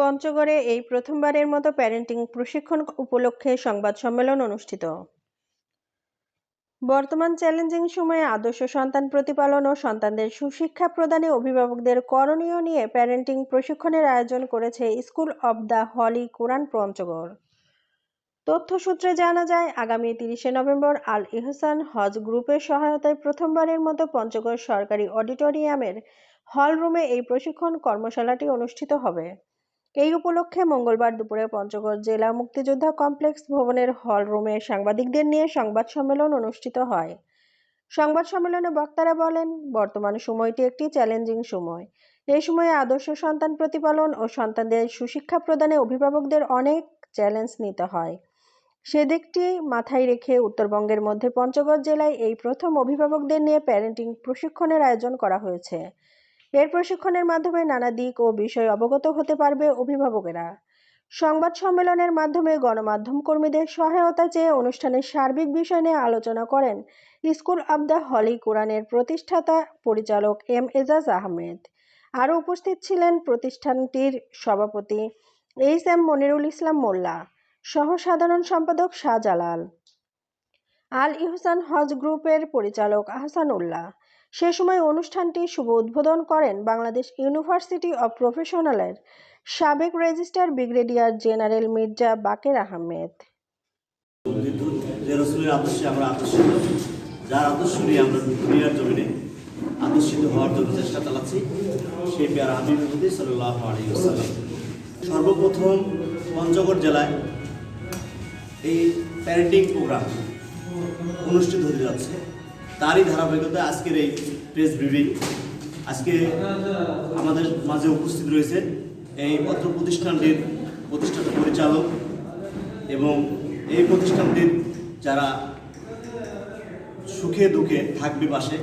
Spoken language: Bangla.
পঞ্চগড়ে এই প্রথমবারের মতো প্যারেন্টিং প্রশিক্ষণ উপলক্ষে সংবাদ সম্মেলন অনুষ্ঠিত। বর্তমান চ্যালেঞ্জিং সময়ে আদর্শ সন্তান প্রতিপালন ও সন্তানদের সুশিক্ষা প্রদানে অভিভাবকদের করণীয় নিয়ে প্যারেন্টিং প্রশিক্ষণের আয়োজন করেছে school of the holy Quran Panchagarh. তথ্যসূত্রে জানা যায়, আগামী তিরিশে নভেম্বর আল ইহসান হজ গ্রুপের সহায়তায় প্রথমবারের মতো পঞ্চগড় সরকারি অডিটোরিয়ামের হল রুমে এই প্রশিক্ষণ কর্মশালাটি অনুষ্ঠিত হবে। এই উপলক্ষে মঙ্গলবার দুপুরে পঞ্চগড় জেলা মুক্তিযোদ্ধা কমপ্লেক্স ভবনের হল রুমে সাংবাদিকদের নিয়ে সংবাদ সম্মেলন অনুষ্ঠিত হয়। সংবাদ সম্মেলনে বক্তারা বলেন, বর্তমান সময়টি একটি চ্যালেঞ্জিং সময়। এই সময়ে আদর্শ সন্তান প্রতিপালন ও সন্তানদের সুশিক্ষা প্রদানে অভিভাবকদের অনেক চ্যালেঞ্জ নিতে হয়। সেদিকটি মাথায় রেখে উত্তরবঙ্গের মধ্যে পঞ্চগড় জেলায় এই প্রথম অভিভাবকদের নিয়ে প্যারেন্টিং প্রশিক্ষণের আয়োজন করা হয়েছে। এর প্রশিক্ষণের মাধ্যমে নানা দিক ও বিষয় অবগত হতে পারবে অভিভাবকেরা। সংবাদ সম্মেলনের মাধ্যমে গণমাধ্যম কর্মীদের সহায়তা চেয়ে অনুষ্ঠানের সার্বিক বিষয় নিয়ে আলোচনা করেন স্কুল অব দ্য হলি কোরআনের প্রতিষ্ঠাতা পরিচালক এম এজাজ আহমেদ। আরও উপস্থিত ছিলেন প্রতিষ্ঠানটির সভাপতি এইচ এম মনিরুল ইসলাম মোল্লা সহ সাধারণ সম্পাদক শাহজালাল আল ইহসান হজ গ্রুপের পরিচালক আহসানুল্লাহ সে সময় অনুষ্ঠানটি শুভ উদ্বোধন করেন বাংলাদেশ ইউনিভার্সিটি অব প্রফেশনালের সাবেক registrar brigadier general Mirza Baker Ahmed. যার আদর্শ নিয়ে আমরা দুনিয়ার জমিনে আদর্শিত হওয়ার জন্য চেষ্টা চালাচ্ছি, সেই পেয়ার সর্বপ্রথম পঞ্চগড় জেলায় এই প্যারেন্টিং প্রোগ্রাম অনুষ্ঠিত হতে যাচ্ছে। তারই ধারাবাহিকতা আজকের এই প্রেস ব্রিফিং আজকে আমাদের মাঝে উপস্থিত রয়েছে এই পত্র প্রতিষ্ঠানটির প্রতিষ্ঠাতা পরিচালক এবং এই প্রতিষ্ঠানটির যারা সুখে দুঃখে থাকবে পাশে